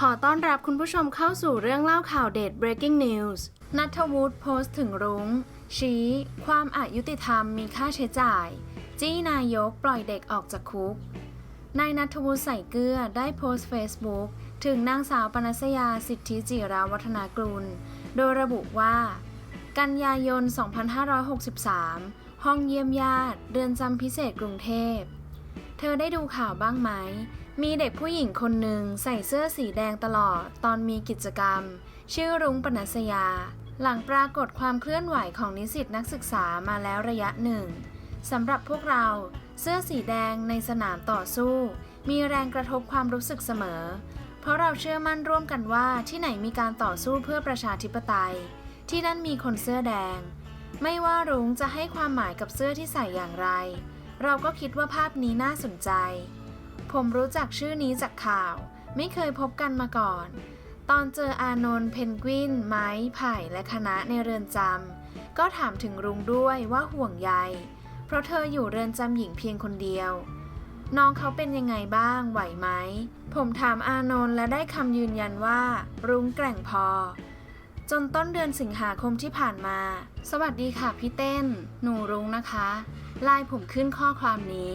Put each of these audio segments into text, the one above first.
ขอต้อนรับคุณผู้ชมเข้าสู่เรื่องเล่าข่าวเด็ด breaking news นัทวุฒิโพสต์ถึงรุง้ง ชี้ ความอายุติธรรมมีค่าใช้จ่าย จี้นายกปล่อยเด็กออกจากคุก นายนัทวุฒิใส่เกลือได้โพสต์ Facebook ถึงนางสาวปนัสยาสิทธิจิราวัฒนากรุลโดยระบุว่า กันยายน 2563 ห้องเยี่ยมญาติเรือนจำพิเศษกรุงเทพ เธอได้ดูข่าวบ้างไหม มีเด็กผู้หญิงคนหนึ่งใส่เสื้อสีแดงตลอด ตอนมีกิจกรรม ชื่อรุ้งปนัสยา หลังปรากฏความเคลื่อนไหวของนิสิตนักศึกษามาแล้วระยะหนึ่งสำหรับพวกเรา เสื้อสีแดงในสนามต่อสู้ มีแรงกระทบความรู้สึกเสมอ เพราะเราเชื่อมั่นร่วมกันว่าที่ไหนมีการต่อสู้เพื่อประชาธิปไตย ที่นั่นมีคนเสื้อแดง ไม่ว่ารุ้งจะให้ความหมายกับเสื้อที่ใส่อย่างไร เราก็คิดว่าภาพนี้น่าสนใจ ผมรู้จักชื่อนี้จากข่าว ไม่เคยพบกันมาก่อน ตอนเจออานนท์เพนกวิน ไม้ ไผ่และคณะในเรือนจำ ก็ถามถึงรุงด้วยว่าห่วงใย เพราะเธออยู่เรือนจำหญิงเพียงคนเดียว น้องเขาเป็นยังไงบ้างไหวไหม ผมถามอานนท์และได้คำยืนยันว่า รุ้งแกร่งพอ จนต้นเดือนสิงหาคมที่ผ่านมา สวัสดีค่ะพี่เต้น หนูรุ้งนะคะไลน์ผมขึ้นข้อความนี้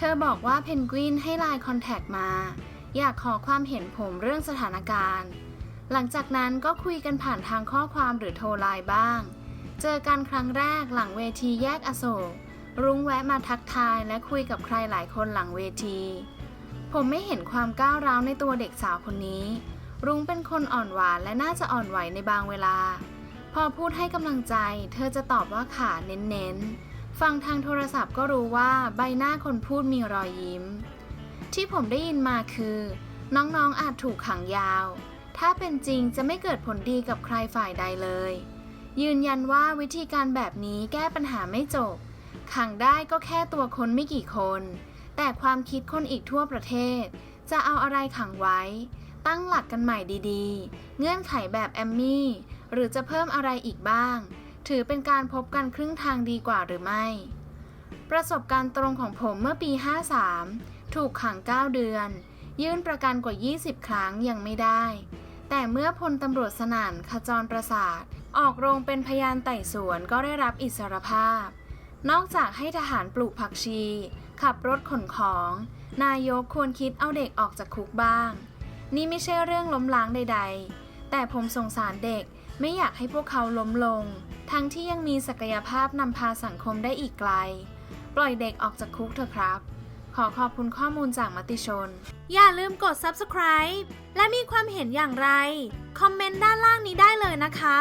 เธอบอกว่าเพนกวินให้ไลน์คอนแทคมา อยากขอความเห็นผมเรื่องสถานการณ์ หลังจากนั้นก็คุยกันผ่านทางข้อความหรือโทรไลน์บ้าง เจอกันครั้งแรกหลังเวทีแยกอโศก รุ้งแวะมาทักทายและคุยกับใครหลายคนหลังเวที ผมไม่เห็นความก้าวร้าวในตัวเด็กสาวคนนี้ รุ้งเป็นคนอ่อนหวานและน่าจะอ่อนไหวในบางเวลา พอพูดให้กำลังใจ เธอจะตอบว่าขาเน้นๆ ฟังทางโทรศัพท์ก็รู้ว่าใบหน้าคนพูดมีรอยยิ้ม ที่ผมได้ยินมาคือ น้องๆอาจถูกขังยาว ถ้าเป็นจริงจะไม่เกิดผลดีกับใครฝ่ายใดเลย ยืนยันว่าวิธีการแบบนี้แก้ปัญหาไม่จบ ขังได้ก็แค่ตัวคนไม่กี่คน แต่ความคิดคนอีกทั่วประเทศ จะเอาอะไรขังไว้ ตั้งหลักกันใหม่ดีๆ เงื่อนไขแบบแอมมี่ หรือจะเพิ่มอะไรอีกบ้าง ถือเป็นการพบกันครึ่งทางดีกว่าหรือไม่ ประสบการณ์ตรงของผมเมื่อปี 53 ถูกขัง 9 เดือน ยื่นประกันกว่า 20 ครั้งยังไม่ได้ แต่เมื่อพลตำรวจสนั่นขจรประสาท ออกโรงเป็นพยานไต่สวนก็ได้รับอิสรภาพ นอกจากให้ทหารปลูกผักชี ขับรถขนของ นายกควรคิดเอาเด็กออกจากคุกบ้าง นี่ไม่ใช่เรื่องล้มล้างใด ๆ แต่ผมสงสารเด็กไม่อยากให้พวกเขาล้มลง ทั้งที่ยังมีศักยภาพนำพาสังคมได้อีกไกล ปล่อยเด็กออกจากคุกเถอะครับ ขอขอบคุณข้อมูลจากมติชน อย่าลืมกด subscribe และมีความเห็นอย่างไร คอมเมนต์ด้านล่างนี้ได้เลยนะคะ